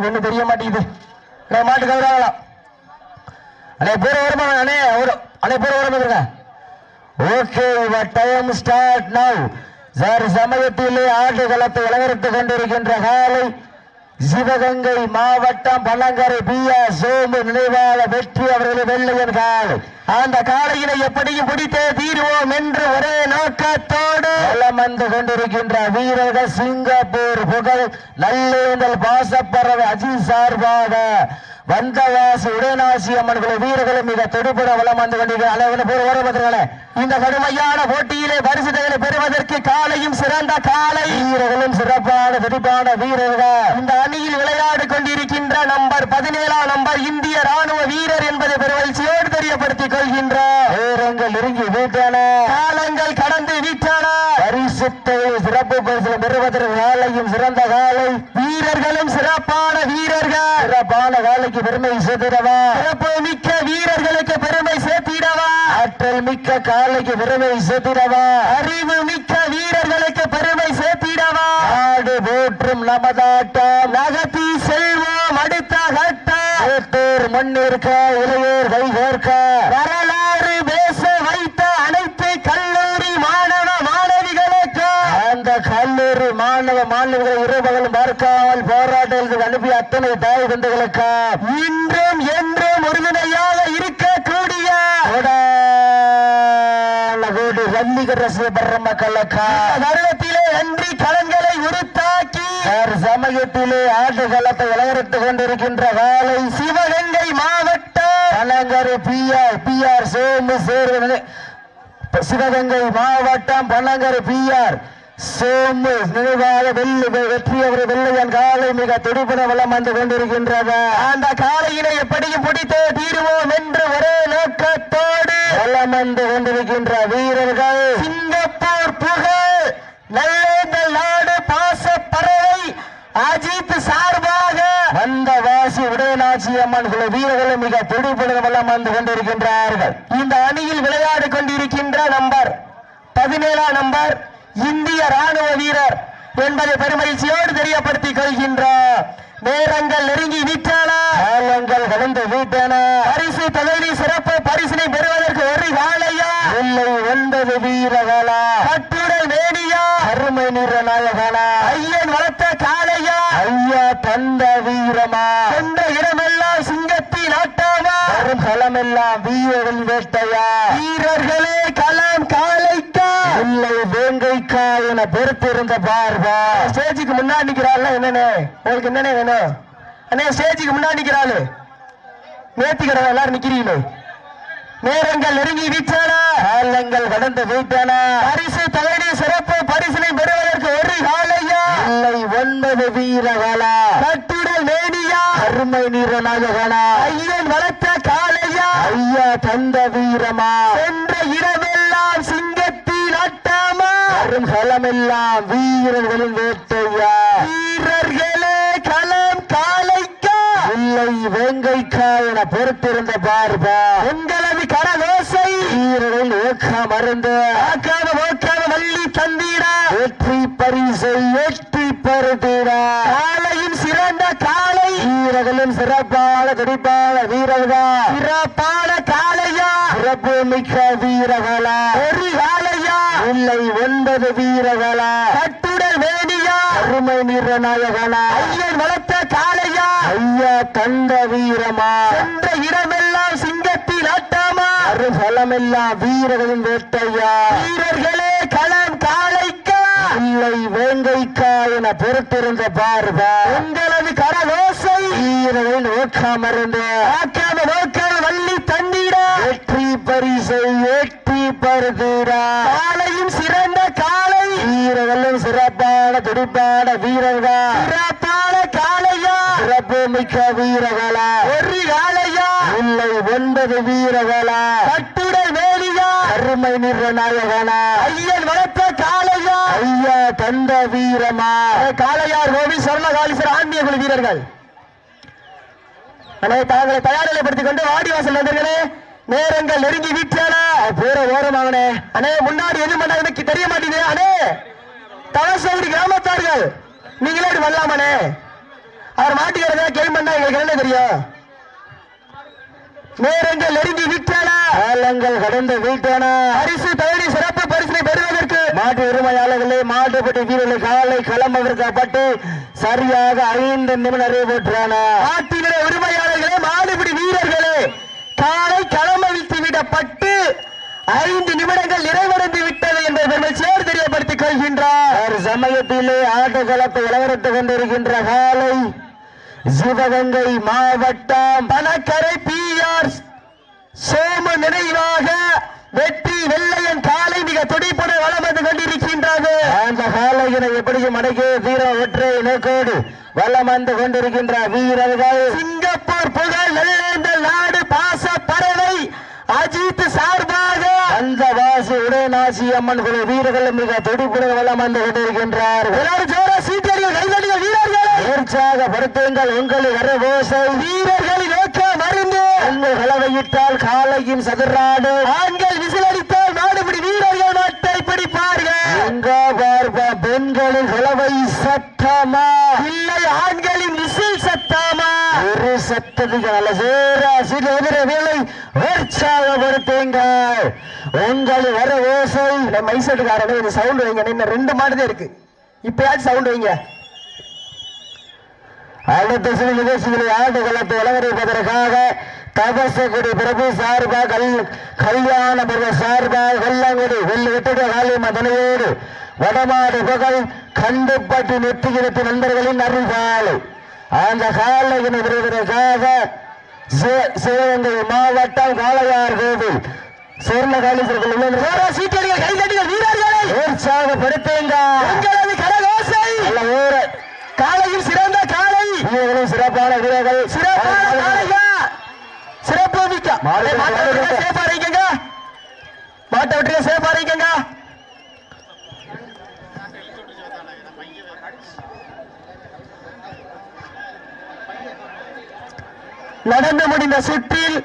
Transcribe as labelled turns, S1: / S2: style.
S1: ஒண்ணு தெரிய மாட்டேங்குது. மாட்டு கவராகலாம் அண்ணே பேர் வருமா? அண்ணே ஒரு அண்ணே பேர் வரும் okay your time start now sir சமயத்திலே ஆட்டுகளத்தை இளவரத்துக் கொண்டிருக்கின்ற காலை சிவகங்கை மாவட்டம் பழங்கரை பி ஆர் சோமு நினைவாள வெற்றி அவர்களை வெள்ளையன் காலை அந்த காலையினை எப்படியும் பிடித்தே தீருவோம் என்று ஒரே நோக்கத்தோடு வலம் வந்து கொண்டிருக்கின்ற வீரர்கள் சிங்கப்பூர் புகழ் நல்லேந்தல் பாசப்பறவை அஜி சார்பாக வந்தவாசி உடனாசி அம்மன்களை வீரர்களும் மிக தொடுபட வளம் வந்து கொண்டிருக்கிறார்கள் இந்த கடுமையான போட்டியிலே பரிசுகளை பெறுவதற்கு காலையும் சிறந்த காலை. வீரர்களும் சிறப்பான துடிப்பான வீரர்கள். இந்த அணியில் விளையாடி கொண்டிருக்கின்ற நம்பர் பதினேழாம் நம்பர் இந்திய ராணுவ வீரர் என்பதை பெருமகிழ்ச்சியோடு தெரியப்படுத்திக் கொள்கின்ற. வீரங்கள் நெருங்கி வீட்டன காலங்கள் கடந்து வீட்டு பரிசுத்தை சிறப்பு பரிசு பெறுவதற்கு காலையும் சிறந்த காலை வீரர்களும் சிறப்பான வீரர்கள். சிறப்பான காலைக்கு பெருமை சேர்த்திடவா? சிறப்பு மிக்க வீரர்களுக்கு பெருமை சேர்த்திடவா? ஆற்றல் மிக்க காலைக்கு பெருமை சேர்த்திடவா? அறிவு மிக்க வீரர்களுக்கு பெருமை சேர்த்திடவா? ஆடு போற்றும் நமதாட்டம் நகத்தி செல்வோம் அடுத்த கட்டம். ஏத்தூர் மண்ணிற்க இளையோர் கைகோர்க்க பேச வைத்த அனைத்து கல்லூரி மாணவ மாணவிகளுக்கு அந்த மாணவிகளை இரவுகளும் பார்க்காமல் போராட்டங்களுக்கு அனுப்பிய அத்தனை தாய் தந்தைகளுக்கு? இன்றும் என்றும் உறுதுணையாக இருக்கக்கூடிய கோடி ரன்னிகர் ரசிகப்படுற மக்களுக்கு தருணத்திலே நன்றி கலன்களை உருத்தாக்கி சமயத்திலே ஆட்டுகளத்தை இளவரத்துக் கொண்டிருக்கின்ற காலை சிவகங்கை மாவட்டம். P R P R Somu சேர்வு Sivaganga மாவட்டம் பழங்கரு பி ஆர். சோமு நினைவாக வெள்ளி வெற்றி அவர் வெள்ளையன் காலை மிக துடிப்புன வளம் வந்து கொண்டிருக்கின்றது. அந்த காலையினை எப்படியும் பிடித்தே தீருவோம் என்று ஒரே நோக்கத்தோடு வளம் வந்து கொண்டிருக்கின்ற வீரர்கள். சிங்கப்பூர் புகழ் நல்ல நாடு பாச பறவை அஜித் சார்பாக வந்த வாசி உடையநாச்சி அம்மன் குழு வீரர்களும் மிக துடிப்புடன் வளம் வந்து கொண்டிருக்கின்றார்கள். இந்த அணியில் விளையாடி கொண்டிருக்கின்ற நம்பர் பதினேழாம் நம்பர் இந்திய ராணுவ வீரர் என்பதை பெருமகிழ்ச்சியோடு தெரியப்படுத்திக் கொள்கின்றார் நேரங்கள் நெருங்கி விட்டன காலங்கள் கடந்து விட்டன பரிசு தொகையை சிறப்பு பரிசினை பெறுவதற்கு ஒரு காலையா. இல்லை ஒன்பது வீரர்களா கட்டுடல் மேனியா அருமை நிற நாயகனா. ஐயன் வளர்த்த காளையா. ஐயா தந்த வீரமா. சென்ற இடமெல்லாம் சிங்கத்தின் ஆட்டாமா வரும் களமெல்லாம் வீரர்கள் வேட்டையா. வீரர்களே களம் காளைக்கா. இல்லை வேங்கைக்கா என பொறுத்திருந்த பார்வா. ஸ்டேஜுக்கு முன்னாடி நிக்கிறாள் என்னன்னு உங்களுக்கு என்னன்னு வேணும்? அண்ணே ஸ்டேஜுக்கு முன்னாடி நிக்கிறாள் நேத்திக்கிறவங்க எல்லாரும் நிக்கிறீங்களே? நேரங்கள் நெருங்கி விட்டன காலங்கள் கடந்து விட்டன பரிசு தலைவி சிறப்பு பரிசினை பெறுவதற்கு ஒரு காலையா? இல்லை ஒன்பது வீரகாலா கட்டுடல் மேனியா? அருமை நீரநாயகனா ஐயன் வளர்த்த காளையா? ஐயா தந்த வீரமா? சென்ற அட்டாமா வரும் களமெல்லாம் வீரர்களின் வேட்டையா? வீரர்களே களம் காளைக்கா இல்லை வேங்கைக்கா என பொறுத்திருந்த பார்பா. உங்களது கரதோசை வீரர்கள் ஓக்க மருந்து. ஆக்காத ஓக்காத வள்ளி தந்தீரா. வெற்றி பரிசை வெற்றி பருத்தீரா காலையின் சிறந்த காலை. வீரர்களும் சிறப்பான துடிப்பான வீரர்கள் சிறப்பான காளையா. சிறப்பு மிக்க வீரர்களா. ஒரு காளையா இல்லை ஒன்பது வீரர்களா? கட்டுடல் வேணியா? அருமை நிறநாயகனா? ஐயன் வளர்த்த காளையா ஐயா தந்த வீரமா? சென்ற இடமெல்லாம் சிங்கத்தில் ஆட்டாமா? அருகலமெல்லாம் வீரர்களின் வேட்டையா? வீரர்களே களம் காளைக்கா இல்லை வேங்கைக்கா என பொறுத்திருந்த பார்வா? உங்களது கரதோசை வீரர்களின் ஓக்காமருந்து ஆக்காம நோக்காம வள்ளி தண்ணீரா வெற்றி பரிசை வெற்றி பருதீரா காலையும் சிறந்த காலை. வீரர்களும் சிறப்பான துடிப்பான வீரர்கள். சிறப்பான காளையா. சிறப்பு மிக்க வீரர்களா. ஒரு காளையா. இல்லை ஒன்பது வீரர்களா. கட்டுடல் மேலியா அருமை நிற நாயகனா. ஐயன் வளர்த்த காளையா. ஐயா தந்த வீரமா. காளையார் கோவில் சொர்ணகாலீஸ்வரர் ஆன்மீக குழு வீரர்கள். அண்ணே தாங்களை தயார் நிலைப்படுத்திக் கொண்டு வாடி வாசல் வந்தீர்களே நேரங்கள் நெருங்கி விட்டன பூர ஓரமாகனே அண்ணே முன்னாடி எது பண்ண எனக்கு தெரிய மாட்டேங்குது அண்ணே. தவசகுடி கிராமத்தார்கள் நீங்களே இப்படி அவர் மாட்டுக்கிறதா கேம் பண்ணா எங்களுக்கு என்ன தெரியும்? நேரங்கள் நெருங்கி விட்டன காலங்கள் கடந்து விட்டன பரிசு தகுதி சிறப்பு பரிசினை பெறுவதற்கு மாட்டு உரிமையாளர்களே மாட்டுப்பட்டி வீரர்கள் காலை களமவிற்கப்பட்டு சரியாக ஐந்து நிமிடம் நிறைவேற்றான மாட்டினுடைய உரிமையாளர்களே மாடுபிடி வீரர்களே காலை களமவிழ்த்து விடப்பட்டு ஐந்து நிமிடங்கள் நிறைவடைந்து விட்டது என்பதை பெருமை சேர் தெரியப்படுத்திக் கொள்கின்றார் சமயத்திலே ஆட்டக்களத்தை இளவரத்துக் கொண்டிருக்கின்ற காலை சிவகங்கை மாவட்டம் பணக்கரை பி ஆர் சோமு நினைவாக வெற்றி வெள்ளையன் காலை மிக துடிப்புடன் வளம் வந்து கொண்டிருக்கின்றது. அந்த காலையினை எப்படியும் அடக்கிய வீர ஒற்றை நோக்கோடு வளம் வந்து கொண்டிருக்கின்ற வீரர்கள். சிங்கப்பூர் புகழ் நாடு பாச பறவை அஜித் சார்பாக அந்த வாசி உடையநாசி அம்மன் குழு வீரர்கள் மிக துடிப்புடன் வளம் வந்து கொண்டிருக்கின்றார்கள். எல்லாரும் ஜோரா சீட்டடிகள் கைதடிகள் வீரர்கள்! உற்சாகப்படுத்துங்கள் உங்களின் வரவோசை வீரர்களின் நோக்க மருந்து! உங்கள் கலவையிட்டால் காலையின் சதுராடு. ஆண்கள் விசிலடித்தால் நாடுபிடி வீரர்கள் நாட்டை பிடிப்பார்கள். எங்க பார்ப்ப பெண்களின் கலவை சத்தமா? இல்லை ஆண்களின் விசில் சத்தமா? ஒரு சேரா சிறு எதிர வேலை உற்சாகப்படுத்துங்கள் உங்களின் வர ஓசை. மைசெட்டுக்காரனே இந்த சவுண்ட் வைங்க. இன்னும் ரெண்டு மாடுதான் இருக்கு. இப்பயாச்சும் சவுண்ட் வைங்க. அடுத்த சில நிகழ்ச்சிகளை ஆண்டு களத்தை இளவரைப்பதற்காக தபசக்குடி பிரபு சார்பா கல் கல்யாண பிரபு சார்பா வெள்ளங்குடி வெள்ள விட்டுட காளியம்ம துணையோடு வடமாடு புகழ் கண்டுபட்டு நெத்திகிழத்து நண்பர்களின் அருள்காலை அந்த காலையினை விருதுக்காக சிவகங்கை மாவட்டம் காளையார் கோவில் சொர்ண காலீஸ்வரர்கள் சீட்டடிகள் கைதடிகள் வீரர்களை! உற்சாகப்படுத்துங்க! உங்களது கரகோசை! காலையில் சிறந்த காலை! வீரர்களும் சிறப்பான வீரர்கள். சிறப்பான சிறப்பு மிக்க. சேஃபா இருக்கீங்க மாட்டை விட்டுருங்க சேஃபா இருக்கீங்க நடந்து முடிந்த சுற்றில்